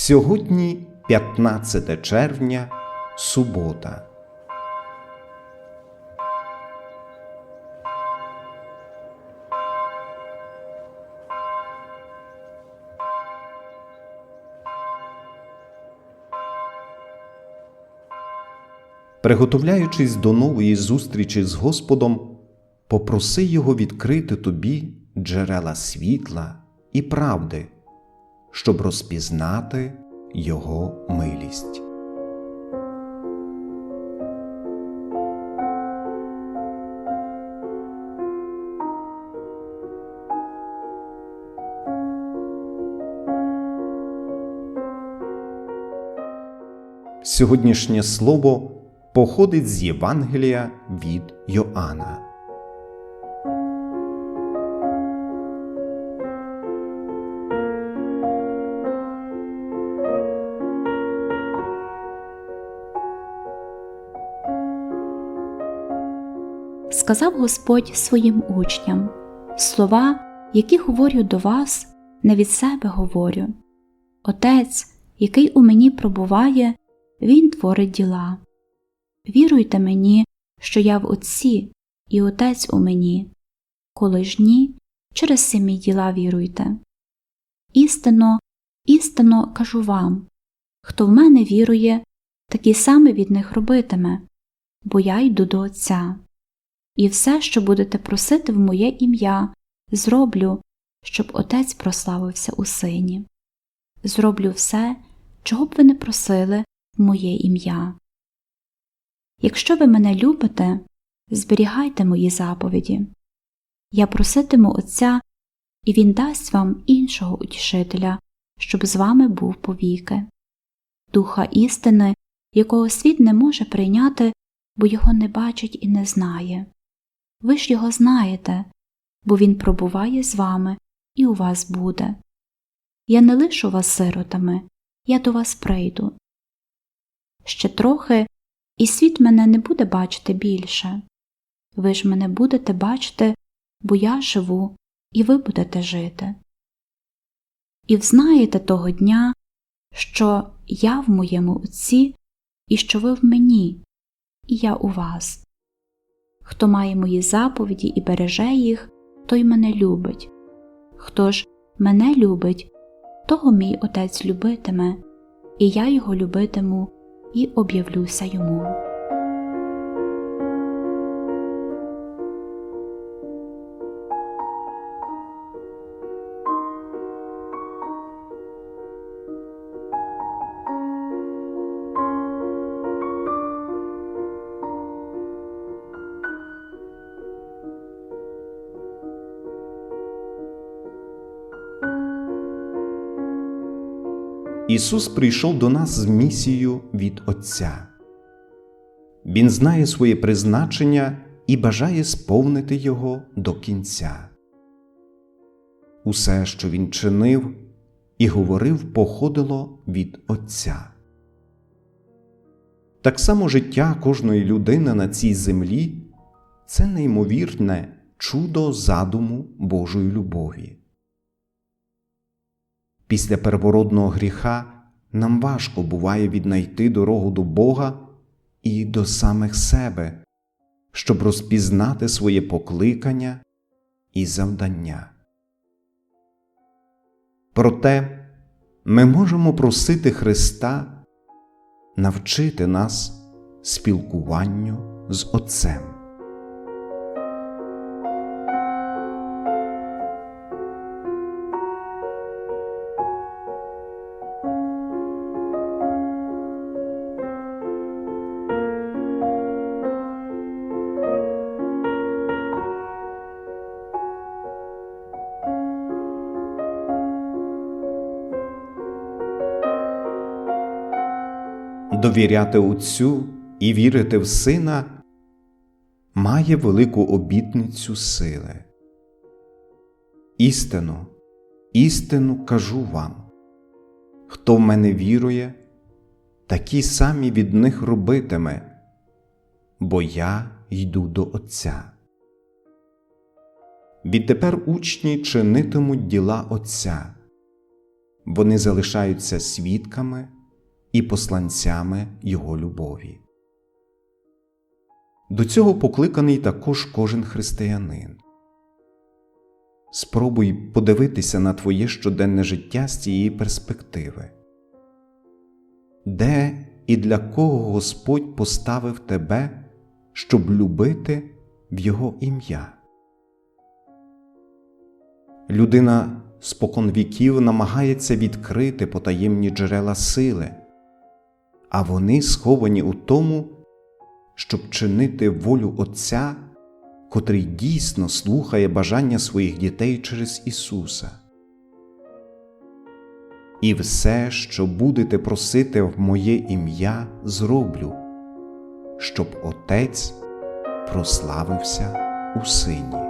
Сьогодні 15 червня, субота. Приготовляючись до нової зустрічі з Господом, попроси Його відкрити тобі джерела світла і правди, щоб розпізнати Його милість. Сьогоднішнє слово походить з Євангелія від Йоанна. Сказав Господь своїм учням слова, які говорю до вас, не від себе говорю. Отець, який у мені пробуває, Він творить діла. Віруйте мені, що я в Отці, і Отець у мені. Коли ж ні, через самі діла віруйте. Істинно, істинно кажу вам хто в мене вірує, такі саме від них робитиме, бо я йду до Отця. І все, що будете просити в моє ім'я, зроблю, щоб Отець прославився у сині. Зроблю все, чого б ви не просили в моє ім'я. Якщо ви мене любите, зберігайте мої заповіді. Я проситиму Отця, і Він дасть вам іншого утішителя, щоб з вами був повіки, Духа істини, якого світ не може прийняти, бо його не бачить і не знає. Ви ж його знаєте, бо він пробуває з вами і у вас буде. Я не лишу вас сиротами, я до вас прийду. Ще трохи, і світ мене не буде бачити більше. Ви ж мене будете бачити, бо я живу, і ви будете жити. І взнаєте того дня, що я в моєму Отці, і що ви в мені, і я у вас. Хто має мої заповіді і береже їх, той мене любить. Хто ж мене любить, того мій Отець любитиме, і я його любитиму і об'явлюся йому. Ісус прийшов до нас з місією від Отця. Він знає своє призначення і бажає сповнити його до кінця. Усе, що він чинив і говорив, походило від Отця. Так само життя кожної людини на цій землі це неймовірне чудо задуму Божої любові. Після первородного гріха нам важко буває віднайти дорогу до Бога і до самих себе, щоб розпізнати своє покликання і завдання. Проте ми можемо просити Христа навчити нас спілкуванню з Отцем. Довіряти Отцю і вірити в Сина має велику обітницю сили. Істину, істину кажу вам хто в мене вірує, такі самі від них робитиме, бо я йду до Отця. Відтепер учні чинитимуть діла Отця, вони залишаються свідками і посланцями Його любові. До цього покликаний також кожен християнин. Спробуй подивитися на твоє щоденне життя з цієї перспективи. Де і для кого Господь поставив тебе, щоб любити в Його ім'я? Людина спокон віків намагається відкрити потаємні джерела сили, а вони сховані у тому, щоб чинити волю Отця, котрий дійсно слухає бажання своїх дітей через Ісуса. І все, що будете просити в моє ім'я, зроблю, щоб Отець прославився у Сині.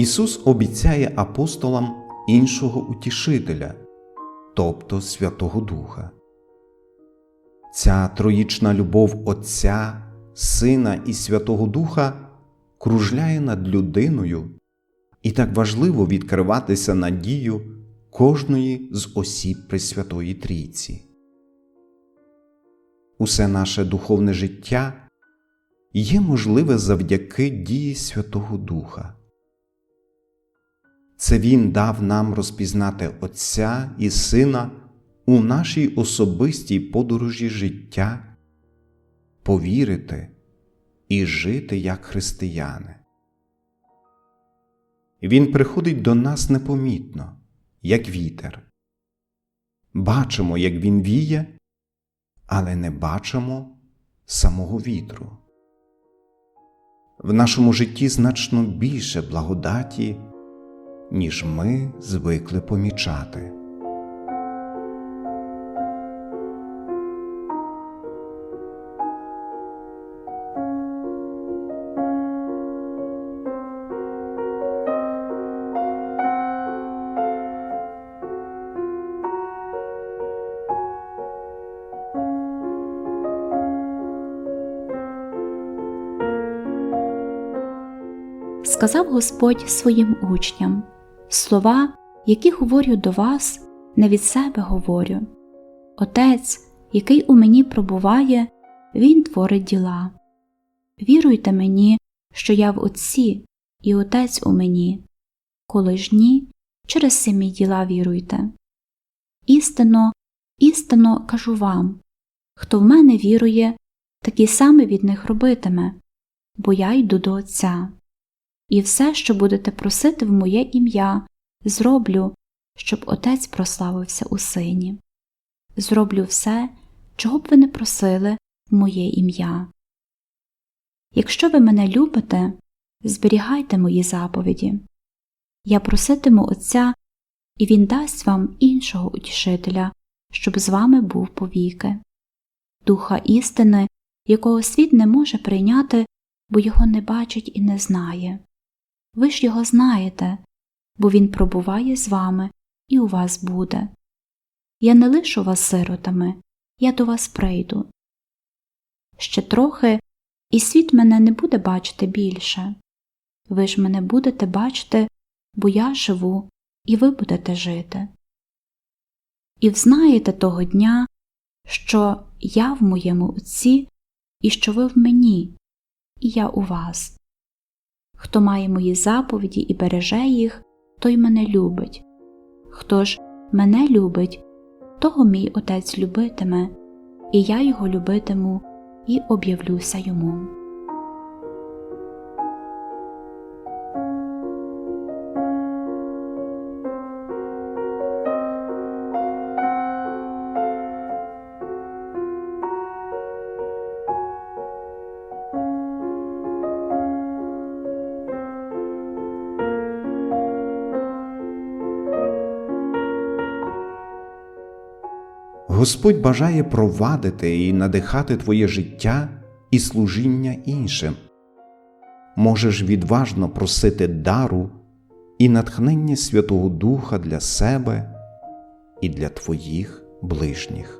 Ісус обіцяє апостолам іншого утішителя, тобто Святого Духа. Ця троїчна любов Отця, Сина і Святого Духа кружляє над людиною, і так важливо відкриватися надію кожної з осіб Пресвятої Трійці. Усе наше духовне життя є можливе завдяки дії Святого Духа. Це Він дав нам розпізнати Отця і Сина у нашій особистій подорожі життя, повірити і жити як християни. Він приходить до нас непомітно, як вітер. Бачимо, як він віє, але не бачимо самого вітру. В нашому житті значно більше благодаті ніж ми звикли помічати. сказав Господь своїм учням слова, які говорю до вас, не від себе говорю. Отець, який у мені пробуває, Він творить діла. Віруйте мені, що я в Отці, і Отець у мені. Коли ж ні, через самі діла віруйте. Істинно, істинно кажу вам хто в мене вірує, такі саме від них робитиме, бо я йду до Отця і все, що будете просити в моє ім'я, зроблю, щоб Отець прославився у сині. Зроблю все, чого б ви не просили в моє ім'я. Якщо ви мене любите, зберігайте мої заповіді. Я проситиму Отця, і Він дасть вам іншого утішителя, щоб з вами був повіки, Духа істини, якого світ не може прийняти, бо його не бачить і не знає. Ви ж його знаєте, бо він пробуває з вами і у вас буде. Я не лишу вас сиротами, я до вас прийду. Ще трохи, і світ мене не буде бачити більше. Ви ж мене будете бачити, бо я живу, і ви будете жити. І взнаєте того дня, що я в моєму Отці, і що ви в мені, і я у вас. Хто має мої заповіді і береже їх, той мене любить. Хто ж мене любить, того мій Отець любитиме, і я його любитиму і об'явлюся йому. Господь бажає провадити і надихати твоє життя і служіння іншим. Можеш відважно просити дару і натхнення Святого Духа для себе і для твоїх ближніх.